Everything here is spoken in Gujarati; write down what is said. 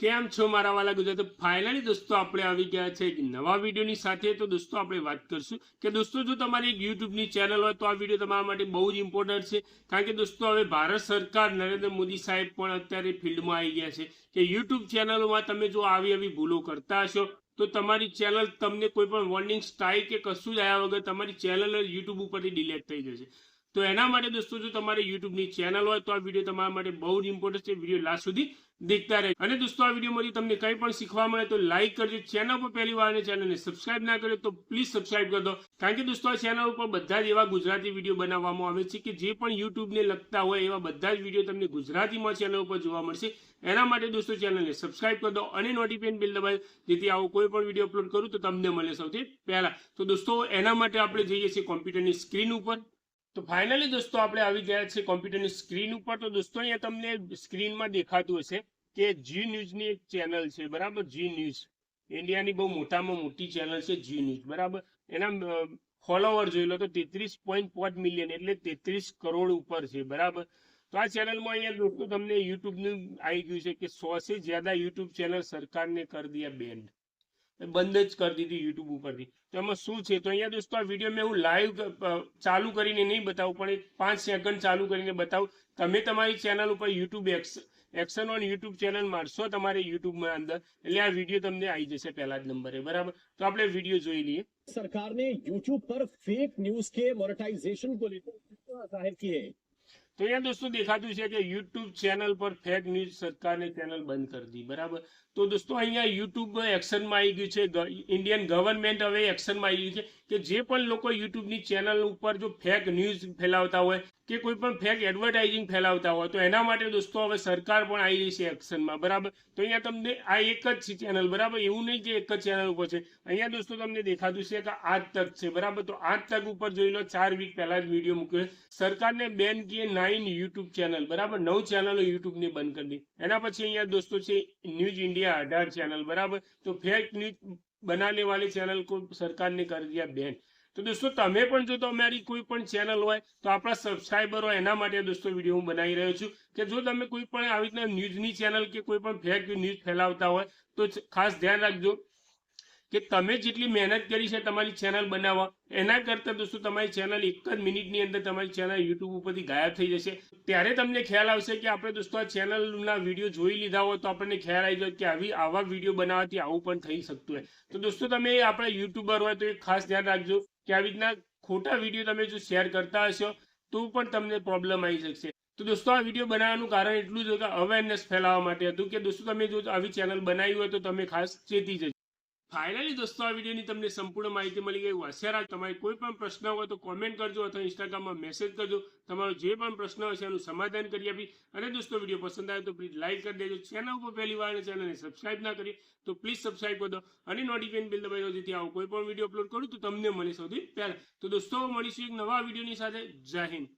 કેમ છો મારા વાલા ગુજરાત? ફાઇનલી દોસ્તો આપણે આવી ગયા છે એક નવા વિડીયોની સાથે. તો દોસ્તો આપણે વાત કરશું કે દોસ્તો જો તમારી એક યુટ્યુબની ચેનલ હોય તો આ વીડિયો તમારા માટે બહુ જ ઇમ્પોર્ટન્ટ છે. કારણ કે દોસ્તો હવે ભારત સરકાર નરેન્દ્ર મોદી સાહેબ પણ અત્યારે ફિલ્ડમાં આવી ગયા છે કે યુટ્યુબ ચેનલોમાં તમે જો આવી આવી ભૂલો કરતા હશો, તો તમારી ચેનલ તમને કોઈ પણ વોર્નિંગ સ્ટ્રાઇક કે કશું જ આવ્યા વગર તમારી ચેનલ યુટ્યુબ ઉપરથી ડિલેટ થઈ જશે. તો એના માટે દોસ્તો, જો તમારી યુટ્યુબની ચેનલ હોય, તો આ વીડિયો તમારા માટે બહુ જ ઇમ્પોર્ટન્ટ છે. વીડિયો લાસ્ટ સુધી દેખતા રહે અને દોસ્તો, આ વિડીયોમાંથી તમને કંઈ પણ શીખવા મળે તો લાઇક કરજો. ચેનલ પર પહેલી વાર ચેનલને સબસ્ક્રાઇબ ના કર્યો તો પ્લીઝ સબસ્ક્રાઇબ કરી દો. કારણ કે દોસ્તો, આ ચેનલ ઉપર બધા જ એવા ગુજરાતી વીડિયો બનાવવામાં આવે છે કે જે પણ યુટ્યુબને લગતા હોય એવા બધા જ વીડિયો તમને ગુજરાતીમાં ચેનલ ઉપર જોવા મળશે. એના માટે દોસ્તો, ચેનલને સબસ્ક્રાઇબ કરી દો અને નોટિફિકેશન બિલ દબાવી જેથી આવો કોઈ પણ વીડિયો અપલોડ કરું તો તમને મળે સૌથી પહેલાં. તો દોસ્તો, એના માટે આપણે જઈએ છીએ કોમ્પ્યુટરની સ્ક્રીન ઉપર. તો ફાઇનલી દોસ્તો આપણે આવી ગયા છે કોમ્પ્યુટરની સ્ક્રીન ઉપર. તો દોસ્તો અહીંયા તમને સ્ક્રીનમાં દેખાતું હશે કે જી ન્યૂઝની એક ચેનલ છે, બરાબર? જી ન્યૂઝ. ઇન્ડિયાની બહુ મોટામાં મોટી ચેનલ છે જી ન્યૂઝ, બરાબર? એના ફોલોવર જોઈ લો તો તેત્રીસ પોઈન્ટ પાંચ મિલિયન એટલે તેત્રીસ કરોડ ઉપર છે, બરાબર? તો આ ચેનલમાં અહીંયા દોસ્તો તમને યુટ્યુબનું આવી ગયું છે કે સો સે જ્યાદા યુટ્યુબ ચેનલ સરકારને કરી દિયા બેન્ડ બંધ જ કરી દીધી યુટ્યુબ ઉપરથી. તો એમાં શું છે? તો અહીંયા દોસ્તો આ વીડિયો મેં હું લાઈવ ચાલુ કરીને નહીં બતાવું, પણ એક પાંચ સેકન્ડ ચાલુ કરીને બતાવું. તમે તમારી ચેનલ ઉપર YouTube X action on YouTube channel મારશો તમારે યુટ્યુબમાં અંદર, એટલે આ વીડિયો તમને આવી જશે પહેલા જ નંબરે બરાબર? તો આપણે વીડિયો જોઈ લઈએ. સરકારને યુટ્યુબ પર ફેક ન્યૂઝ કે મોનેટાઇઝેશન કો લેકર જાહેર કિયે તો અહીંયા દોસ્તો દેખાતું છે કે યુટ્યુબ ચેનલ પર ફેક ન્યૂઝ સરકારને ચેનલ બંધ કરી દી, બરાબર? તો દોસ્તો અહીંયા યુટ્યુબ એક્શનમાં આવી ગયું છે ઇન્ડિયન ગવર્મેન્ટ હવે એક્શનમાં આવી ગયું છે કે જે પણ લોકો યુટ્યુબની ચેનલ ઉપર જો ફેક ન્યૂઝ ફેલાવતા હોય, કે કોઈ પણ ફેક એડવર્ટાઇઝિંગ ફેલાવતા હોય, તો એના માટે દોસ્તો હવે સરકાર પણ આવી રહી છે એક્શનમાં બરાબર? તો અહીંયા તમને આ એક જ ચેનલ બરાબર? એવું નહીં કે એક જ ચેનલ ઉપર છે. અહીંયા દોસ્તો તમને દેખાતું છે કે આજ તક છે, બરાબર? તો આજ તક ઉપર જોઈ લો, ચાર વીક પહેલા જ વીડિયો મૂક્યો. સરકારને બેન કિए નાઇન યુટ્યુબ ચેનલ બરાબર? નવ ચેનલો યુટ્યુબની બંધ કરી દી એના પછી અહીંયા દોસ્તો છે ન્યૂઝ ઇન્ડિયા અઢાર ચેનલ બરાબર? તો ફેક ન્યૂઝ બનાને વાલી ચેનલ કો સરકારને કરી દીયા બેન. તો દોસ્તો, તમે પણ જો તમારી કોઈ પણ ચેનલ હોય, તો આપણા સબસ્ક્રાઈબર હોય, એના માટે દોસ્તો વીડિયો હું બનાવી રહ્યો છું. કે જો તમે કોઈ પણ આવી રીતના ન્યૂઝની ચેનલ કે કોઈ પણ ફેક ન્યૂઝ ફેલાવતા હોય, તો ખાસ ધ્યાન રાખજો. કે તમે જેટલી મહેનત કરી છે તમારી ચેનલ બનાવવા, એના કરતાં દોસ્તો તમારી ચેનલ એક જ મિનિટની અંદર તમારી ચેનલ યુટ્યુબ ઉપરથી ગાયબ થઈ જશે? ત્યારે તમને ખ્યાલ આવશે કે આપણે દોસ્તો આ ચેનલના વીડિયો જોઈ લીધા હોય તો આપણને ખ્યાલ આવી જાય કે આવી, આવા વીડિયો બનાવવાથી આવું પણ થઈ શકતું હોય. તો દોસ્તો તમે આપણા યુટ્યુબર હોય તો એક ખાસ ધ્યાન રાખજો કે આવી રીતના ખોટા વીડિયો તમે જો શેર કરતા હશો તો પણ તમને પ્રોબ્લેમ આવી શકશે. તો દોસ્તો આ વીડિયો બનાવવાનું કારણ એટલું જ કે અવેરનેસ ફેલાવવા માટે હતું કે દોસ્તો તમે જો આવી ચેનલ બનાવી હોય તો તમે ખાસ ચેતી જજો. ફાઇનલી દોસ્તો આ વિડીયોની તમને સંપૂર્ણ માહિતી મળી ગઈ. રાખ તમારે કોઈ પણ પ્રશ્ન હોય તો કોમેન્ટ કરજો અથવા ઇન્સ્ટાગ્રામમાં મેસેજ કરજો. તમારો જે પણ પ્રશ્ન હશે એનું સમાધાન કરી આપી. અને દોસ્તો વીડિયો પસંદ આવે તો પ્લીઝ લાઇક કરી દેજો. ચેનલ ઉપર પહેલી વાર ચેનલને સબસ્ક્રાઇબ ના કરી, તો પ્લીઝ સબસ્ક્રાઇબ કરી દો. અને નોટિફિકેશન બિલ દબાવી દો જેથી આવો કોઈ પણ વીડિયો અપલોડ કરું તો તમને મળે સૌથી પહેલાં. તો દોસ્તો, મળીશું એક નવા વિડીયોની સાથે. જય હિન્દ.